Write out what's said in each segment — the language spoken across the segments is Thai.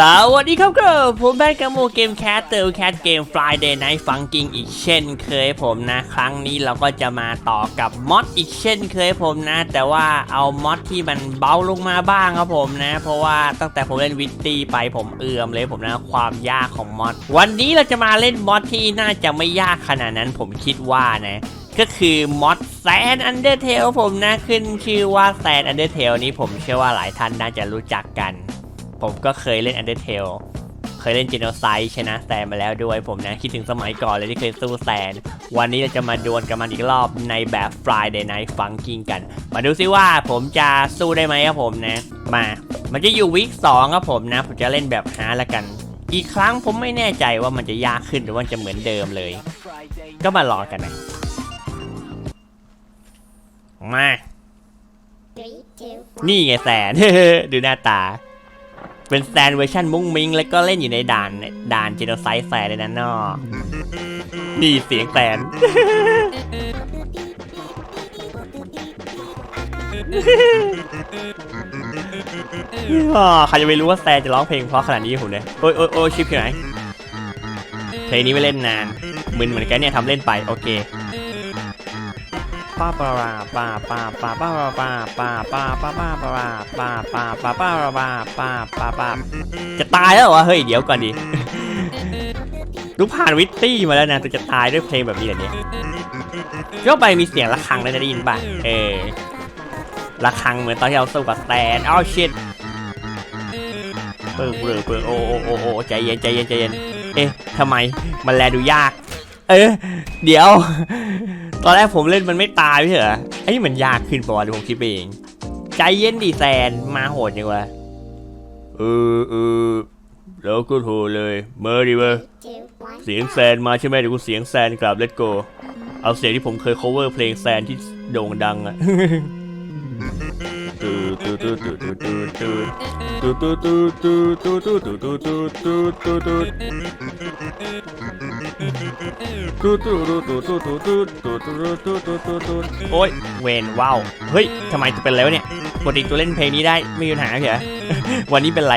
สวัสดีครับก็ผมแบนกาโมเกมแคสเตอร์แคสเกม Friday Night Funkin' อีกเช่นเคยผมนะ ครั้งนี้เราก็จะมาต่อกับมอดอีกเช่นเคยผมนะ แต่ว่าเอามอดที่มันเบาลงมาบ้างครับผมนะ เพราะว่าตั้งแต่ผมเล่นวิตตี้ไปผมเอื่อมเลยผมนะความยากของมอดวันนี้เราจะมาเล่นมอดที่น่าจะไม่ยากขนาดนั้นผมคิดว่านะก็คือมอดแซนอันเดอร์เทลผมนะขึ้นชื่อว่าแซนอันเดอร์เทลนี้ผมเชื่อว่าหลายท่านน่าจะรู้จักกัน ผมก็เคยเล่น Undertale เคยเล่น Genocide ชนะแซนมาแล้วด้วยผมนะ คิดถึงสมัยก่อนเลยที่เคยสู้แซน วันนี้เราจะมาดวลกับมันอีกรอบในแบบ Friday Night Funkin' กัน มาดูซิว่าผมจะสู้ได้ไหมครับผมนะ มา มันจะอยู่วีคสองครับผมนะ ผมจะเล่นแบบหาละกัน อีกครั้งผมไม่แน่ใจว่ามันจะยากขึ้นหรือว่าจะเหมือนเดิมเลย ก็มารอกันนะ มา Three, two, นี่ไงแซนดูหน้าตา เป็นแซนเวอร์ชันมุ้งมิง แล้วก็เล่นอยู่ในด่านด่านเจโนไซด์แซนเลยนะนอนี่เสียงแซนอ๋อใครจะไปรู้ว่าแซนจะร้องเพลงเพราะขนาดนี้ผมเนี่ยโอ้ยโอ้ยโอ้ยชิปอยู่ไหนเพลงนี้ไม่เล่นนานมึนเหมือนกันเนี่ยทำเล่นไปโอเค ปาปาราปาปาปาปาราปาปาปาปาปาปาราปาปาปาปาราปาปาปาปาจะตายแล้ววะเฮ้ยเดี๋ยวก่อนดิรู้ผ่านวิตตี้มาแล้วนะตัวจะตายด้วยเพลงแบบนี้เหรอเนี่ยก็ไปมีเสียงระฆังเลยนะได้ยินป่ะเออระฆังเหมือนตอนที่เราสู้กับแตนอ้าวชิดเปิดเปิดเปิดโอ้โอ้โอ้ใจเย็นใจเย็นใจเย็นเอ๊ะทำไมมันแลดูยาก เออ เดี๋ยว ตอนแรกผมเล่นมันไม่ตายไม่ใช่เหรอไอ้นี่มันยากขึ้นปะวะเดี๋ยวผมคิดไปเอง ใจเย็นดิแซนมาโหดยังวะเออเออแล้วก็โทรเลยเมอร์ดิเวอร์เสียงแซนมาใช่ไหมเดี๋ยวกูเสียงแซนกลับเลตโก เอาเสียงที่ผมเคย cover เพลงแซนที่โด่งดังอะ โอ้ยเวนว้าวเฮ้ยทำไมจะเป็นแล้วเนี่ยปกติตัวเล่นเพลงนี้ได้ไม่มีปัญหาเหรอวันนี้เป็นไร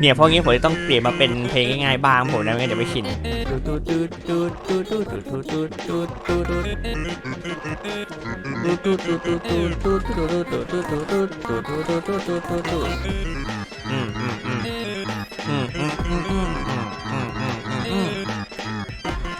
เนี่ยเพราะงี้ผมจะต้องเปลี่ยนมาเป็นเพลงง่ายๆบ้างผมนะไม่งั้นเดี๋ยวไม่ชิน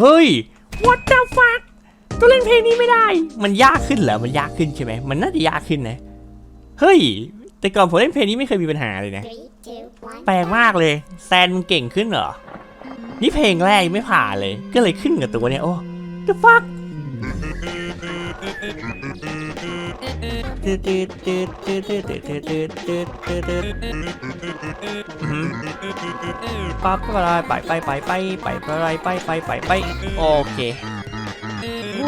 เฮ้ย what the fuck ตัวเล่นเพลงนี้ไม่ได้ มันยากขึ้นเหรอ มันยากขึ้นใช่ไหม มันน่าจะยากขึ้นนะ เฮ้ย แต่ก่อนผมเล่นเพลงนี้ไม่เคยมีปัญหาเลยนะ Three, two, one. แปลกมากเลย แซนมันเก่งขึ้นเหรอ นี่เพลงแรกไม่ผ่านเลย ก็เลยขึ้นกับตัวเนี้ยโอ้ the fuck ปั๊บไปไปไปไปไปไปไปไปไปไปไปโอเค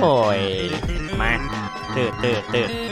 โอ้ยมาตืดตืดตืด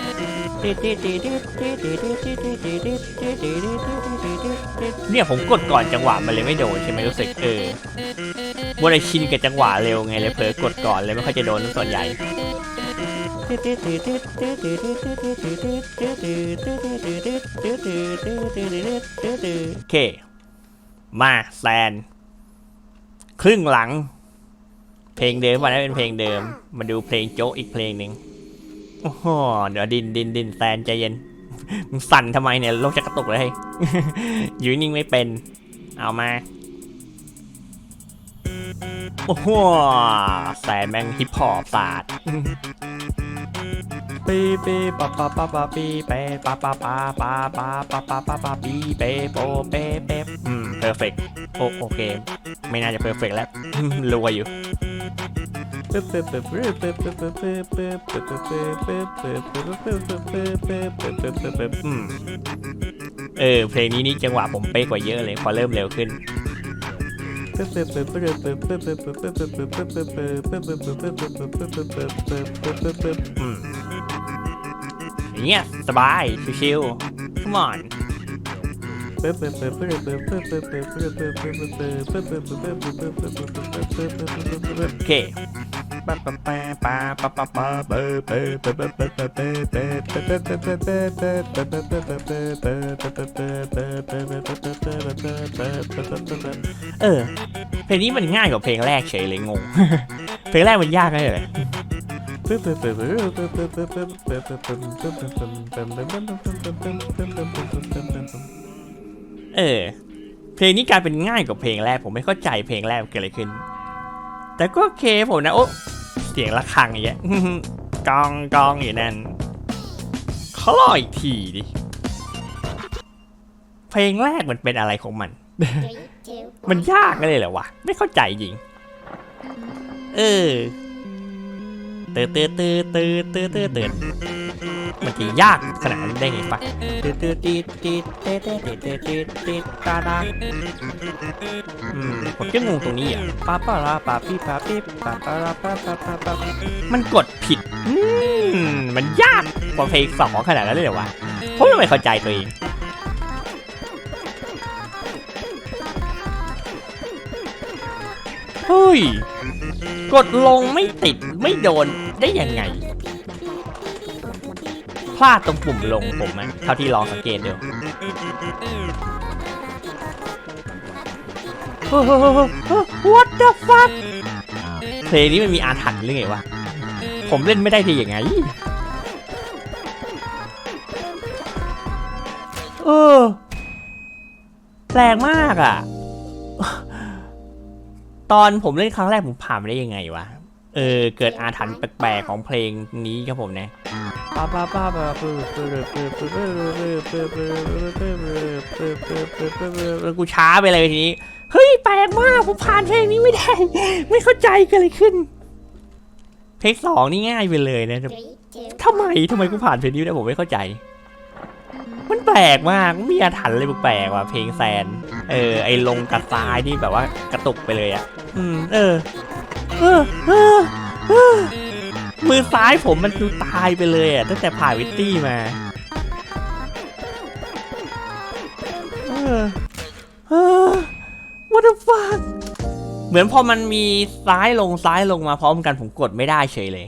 เนี่ยผมกดก่อนจังหวะมันเลยไม่โดนใช่ไหมรู้สึกเออว่าเลยชินกับจังหวะเร็วไงเลยเผลอกดก่อนเลยไม่ค่อยจะโดนส่วนใหญ่โอเค มาแซน ครึ่งหลัง เพลงเดิมวันนั้นเป็นเพลงเดิม มาดูเพลงโจ๊กอีกเพลงหนึ่ง โอ้โหเดี๋ยวดินดินดินแซนใจเย็นมึงสั่นทำไมเนี่ยโลกจะกระตุกเลยอยู่นิ่งไม่เป็น เอามา โอ้โหแซนแม่งฮิปฮอปศาสตร์ปีปีปะปะปะปะปีเปปะปะปะปะปะปะปะปะปะปีเปโปเปเปอืมเพอร์เฟกโอโอเค ไม่น่าจะเพอร์เฟกแล้วรวยอยู่ เออ เพลงนี้นี่จังหวะผมเป๊ะกว่าเยอะเลย พอเริ่มเร็วขึ้นอย่างเงี้ยสบาย ชิวๆ come on โอเค เออ เพลงนี้มันง่ายกว่าเพลงแรกเฉยเลยงง เพลงแรกมันยากเลยเหรเออ เพลงนี้กลายเป็นง่ายกว่าเพลงแรก ผมไม่เข้าใจเพลงแรกเกิดอะไรขึ้น แต่ก็โอเคผมนะโอ้เสียงระฆังอย่างเงี้ยกองกองอยู่นั่นเขารออีกทีดิ เพลงแรกมันเป็นอะไรของมัน Three, two, มัน one. ยากเลยเหรอวะ ไม่เข้าใจจริง เออ เตือเตือเตือเตือเตือเตือเตือมันจะยากขนาดนั้นได้ไงปะตือเตือตีตีเตือเตือตีเตือตีตีตาดาอืมผมจะงงตรงนี้อะปาปาลาปาปีปาปีปาปาลาปาปาปาปามันกดผิดอืมมันยากกว่าเพลงสองขนาดนั้นเลยเหรอวะผมยังไมเข้าใจตัวเองเฮ้ย กดลงไม่ติดไม่โดน ได้ยังไง พลาดตรงปุ่มลงผมอะเท่าที่ลองสังเกตดูโอ้โห What the fuck เพลงนี้มันมีอาถรรพ์หรือไงวะ ผมเล่นไม่ได้ทียังไง เออแปลกมากอะ ตอนผมเล่นครั้งแรกผมผ่านไปได้ยังไงวะ เออเกิดอาถรรพ์แปลกๆของเพลงนี้ครับผมนะป้าป้าป้าป้าแล้วกูช้าไปเลยทีนี้เฮ้ยแปลกมากผมผ่านเพลงนี้ไม่ได้ ไม่เข้าใจกันอะไรขึ้น เพลงสองนี่ง่ายไปเลยนะทำไมทำไมกูผ่านเพลงนี้ได้ผมไม่เข้าใจ มันแปลกมากมีอาถรรพ์เลยแปลกว่ะเพลงแซน เออ ไอ้ลงกระตายที่แบบว่ากระตุกไปเลยอะ อืม เออ เออเออเออมือซ้ายผมมันคือตายไปเลยอะตั้งแต่ผ่านวิตตี้มาเออเออ what the fuck เหมือนพอมันมีซ้ายลงซ้ายลงมาพร้อมกันผมกดไม่ได้เฉยเลย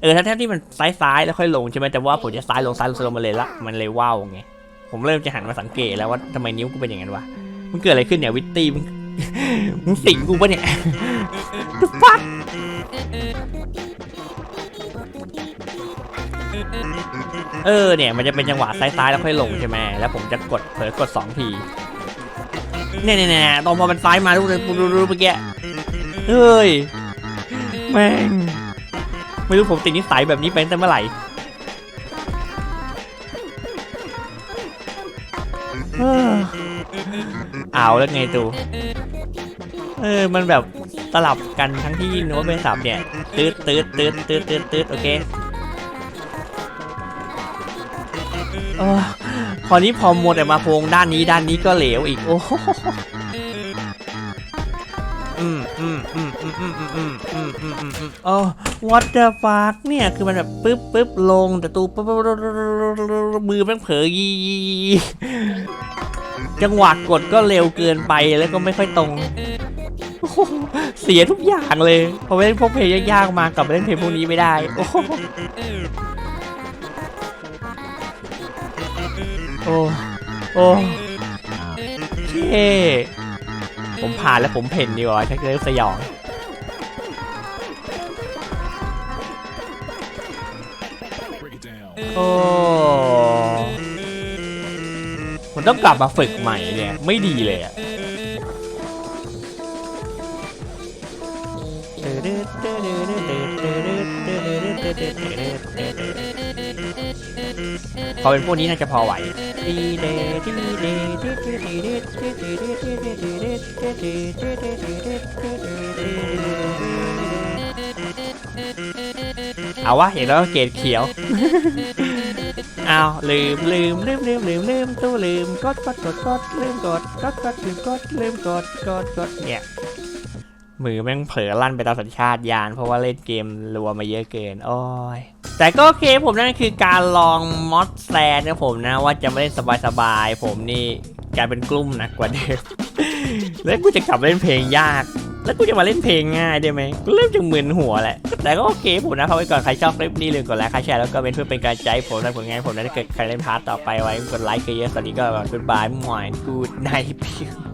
เออถ้าแทบที่มันซ้ายซ้ายแล้วค่อยลงใช่ไหมแต่ว่าผมจะซ้ายลงซ้ายลงซ้ายลงมาเลยละมันเลยว้าวไงผมเริ่มจะหันมาสังเกตแล้วว่าทำไมนิ้วกูเป็นอย่างนั้นวะมันเกิดอะไรขึ้นเนี่ยวิตตี้มึงมึงสิงกูปะเนี่ย The fuck เออเนี่ยมันจะเป็นจังหวะซ้ายๆแล้วค่อยลงใช่ไหมแล้วผมจะกดเผลอกดสองทีเนี่ยเนี่ยเนี่ยตอนพอมันซ้ายมารู้เลยรู้รู้เมื่อกี้เฮ้ยแม่ง ไม่รู้ผมติดนิสัยแบบนี้เป็นแต่เมื่อไหร่เออเอาแล้วไงตูเออ มันแบบสลับกันทั้งที่โน้ตเป็นสับเนี่ยตืดตืดตืดตืดตืดตืดโอเคพอนี้พอมัวแต่มาโพงด้านนี้ด้านนี้ก็เหลวอีก โอ้โห โอ้ what the fuck เนี่ย คือมันแบบปึ๊บปึ๊บลง แต่ตูปึ๊บมือแม่งเผลยีจังหวะกดก็เร็วเกินไปแล้วก็ไม่ค่อยตรง เสียทุกอย่างเลยพอเล่นพวกเพลงยากๆมากลับไปเล่นเพลงพวกนี้ไม่ได้โอ้โอ้โอ้เท่ ผมผ่านแล้วผมเพ่นดีกว่าถ้าเกิดสยอง Break it down. โอ้มันต้องกลับมาฝึกใหม่เนี่ยไม่ดีเลยอะ พอเป็นพวกนี้น่าจะพอไหวเอาวะเห็นแล้วเกรดเขียวเอาลืมลืมลืมลืมลืมลืมตู้ลืมกดกดกดกดลืมกดกดกดลืมกดลืมกดกดกดเนี่ย มือแม่งเผลอลั่นไปตามสัญชาตญาณเพราะว่าเล่นเกมรัวมาเยอะเกิน โอ้ย แต่ก็โอเคผมนั่นคือการลองมอดแซนนะผมนะว่าจะไม่เล่นสบายๆ ผมนี่กลายเป็นกลุ่มหนักกว่าเดิม แล้วกูจะกลับมาเล่นเพลงยาก แล้วกูจะมาเล่นเพลงง่ายได้ไหมกูเริ่มจะมึนหัวแหละ แต่ก็โอเคผมนะพาไปก่อนใครชอบคลิปนี้ลืมกดไลค์ใครแชร์แล้วก็เป็นเพื่อเป็นกำลังใจผมทำผลงานผมนะถ้าเกิดใครเล่นพาร์ทต่อไปไว้กดไลค์เยอะๆตอนนี้ก็แบบบ๊ายบายหมอยกูไนพิว